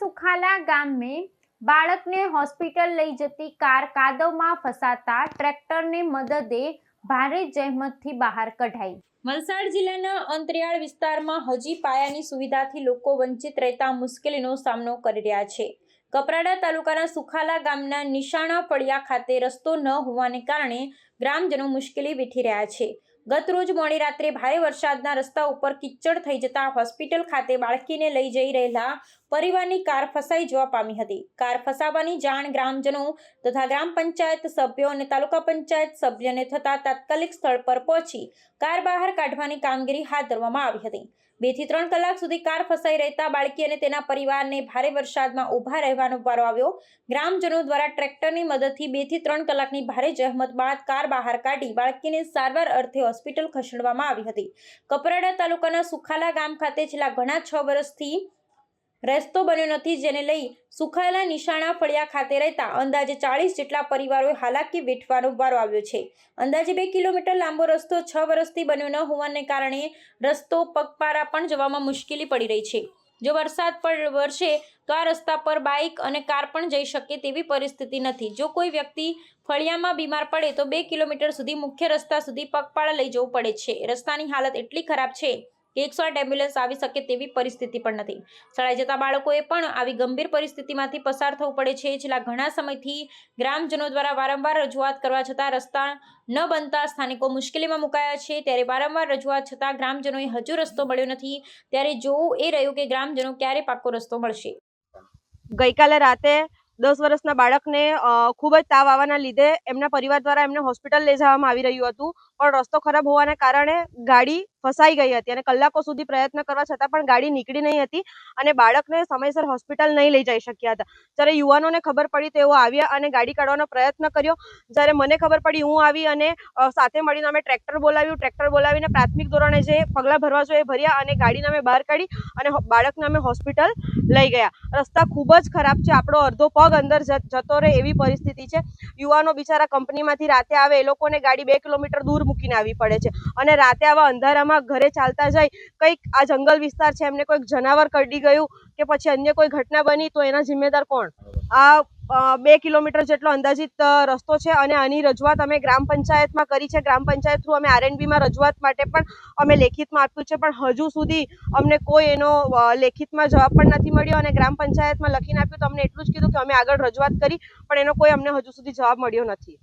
સુખાલા ગામે બાળકને હોસ્પિટલ લઈ જતી કાર કાદવમાં ફસાતા ટ્રેક્ટરને મદદે ભારે જહેમતથી બહાર કઢાઈ. વલસાડ જિલ્લાના અંતરિયાળ વિસ્તારમાં હજી પાયાની સુવિધાથી લોકો વંચિત રહેતા મુશ્કેલીનો સામનો કરી રહ્યા છે. કપરાડા તાલુકાના સુખાલા ગામના નિશાણા ફળિયા ખાતે રસ્તો ન હોવાને કારણે ગ્રામજનો મુશ્કેલી વેઠી રહ્યા છે. ગત રોજ મોડી રાત્રે ભારે વરસાદના રસ્તા ઉપર કિચડ થઈ જતા હોસ્પિટલ ખાતે બાળકીને લઈ જઈ રહેલા પરિવારની કાર ફસાઈ જવા પામી હતી. કાર ફસાવાની જાણ ગ્રામજનો તથા ગ્રામ પંચાયત સભ્યો અને તાલુકા પંચાયત સભ્યને થતા તાત્કાલિક સ્થળ પર પહોંચી કાર બહાર કાઢવાની કામગીરી હાથ ધરવામાં આવી હતી. બેથી ત્રણ કલાક સુધી કાર ફસાઈ રહેતા બાળકી અને તેના પરિવારને ભારે વરસાદમાં ઊભા રહેવાનો વારો આવ્યો. ગ્રામજનો દ્વારા ટ્રેક્ટરની મદદથી બેથી ત્રણ કલાકની ભારે જહેમત બાદ કાર બહાર કાઢી બાળકીને સારવાર અર્થે હોસ્પિટલ ખસેડવામાં આવી હતી. કપરાડા તાલુકાના સુખાલા ગામ ખાતે છેલ્લા ઘણા છ વર્ષથી રસ્તો બન્યો નથી, જેને લઈ સુખાયેલા નિશાણા ફળિયા ખાતે રહેતા અંદાજે ચાળીસ જેટલા પરિવારોએ હાલાકી વેઠવાનો વારો આવ્યો છે. અંદાજે બે કિલોમીટર લાંબો રસ્તો છ વર્ષથી બન્યો ન હોવાને કારણે રસ્તો પગપારા પણ જવામાં મુશ્કેલી પડી રહી છે. જો વરસાદ પર વરસે, તો આ રસ્તા પર બાઇક અને કાર પણ જઈ શકે તેવી પરિસ્થિતિ નથી. જો કોઈ વ્યક્તિ ફળિયામાં બીમાર પડે, તો બે કિલોમીટર સુધી મુખ્ય રસ્તા સુધી પગપાળા લઈ જવું પડે છે. રસ્તાની હાલત એટલી ખરાબ છે કે એકસો આઠ એમ્બ્યુલન્સ આવી શકે તેવી પરિસ્થિતિ પણ નથી. શાળાએ જતા બાળકોએ પણ આવી ગંભીર પરિસ્થિતિમાંથી પસાર થવું પડે છે. છેલ્લા ઘણા સમયથી ગ્રામજનો દ્વારા વારંવાર રજૂઆત કરવા છતાં રસ્તા ન બનતા સ્થાનિકો મુશ્કેલીમાં મુકાયા છે. ત્યારે વારંવાર રજૂઆત છતાં ગ્રામજનોએ હજુ રસ્તો મળ્યો નથી. ત્યારે જોવું એ રહ્યું કે ગ્રામજનો ક્યારે પાકો રસ્તો મળશે. ગઈકાલે રાતે દસ વર્ષના બાળકને ખૂબ જ તાવ આવવાના લીધે એમના પરિવાર દ્વારા એમને હોસ્પિટલ લઈ જવામાં આવી રહ્યું હતું. પણ રસ્તો ખરાબ હોવાને કારણે ગાડી ફસાઈ ગઈ હતી અને કલાકો સુધી પ્રયત્ન કરવા છતાં પણ ગાડી નીકળી નહીં હતી અને બાળકને સમયસર હોસ્પિટલ નહીં લઈ જઈ શક્યા હતા. જ્યારે યુવાનોને ખબર પડી તેઓ આવ્યા અને ગાડી કાઢવાનો પ્રયત્ન કર્યો. જ્યારે મને ખબર પડી હું આવી અને સાથે મળીને અમે ટ્રેક્ટર બોલાવ્યું. ટ્રેક્ટર બોલાવીને પ્રાથમિક ધોરણે જે પગલાં ભરવા જોઈએ ભર્યા અને ગાડીને અમે બહાર કાઢી અને બાળકને અમે હોસ્પિટલ લઈ ગયા. રસ્તા ખૂબ જ ખરાબ છે. આપણો અડધો પગ અંદર જતો રહે એવી પરિસ્થિતિ છે. યુવાનો બિચારા કંપનીમાંથી રાતે આવે, એ લોકોને ગાડી બે કિલોમીટર દૂર મૂકીને આવી પડે છે. અને રાતે આવા અંધારામાં ઘરે ચાલતા જાય, કંઈક આ જંગલ વિસ્તાર છે, એમને કોઈક જનાવર કરડી ગયું કે પછી અન્ય કોઈ ઘટના બની, તો એના જિમ્મેદાર કોણ? આ બે કિલોમીટર જેટલો અંદાજિત રસ્તો છે અને આની રજૂઆત અમે ગ્રામ પંચાયતમાં કરી છે. ગ્રામ પંચાયત થ્રુ અમે આરએનબીમાં રજૂઆત માટે પણ અમે લેખિતમાં આપ્યું છે, પણ હજુ સુધી અમને કોઈ એનો લેખિતમાં જવાબ પણ નથી મળ્યો અને ગ્રામ પંચાયતમાં લખીને આપ્યું તો અમને એટલું જ કીધું કે અમે આગળ રજૂઆત કરી, પણ એનો કોઈ અમને હજુ સુધી જવાબ મળ્યો નથી.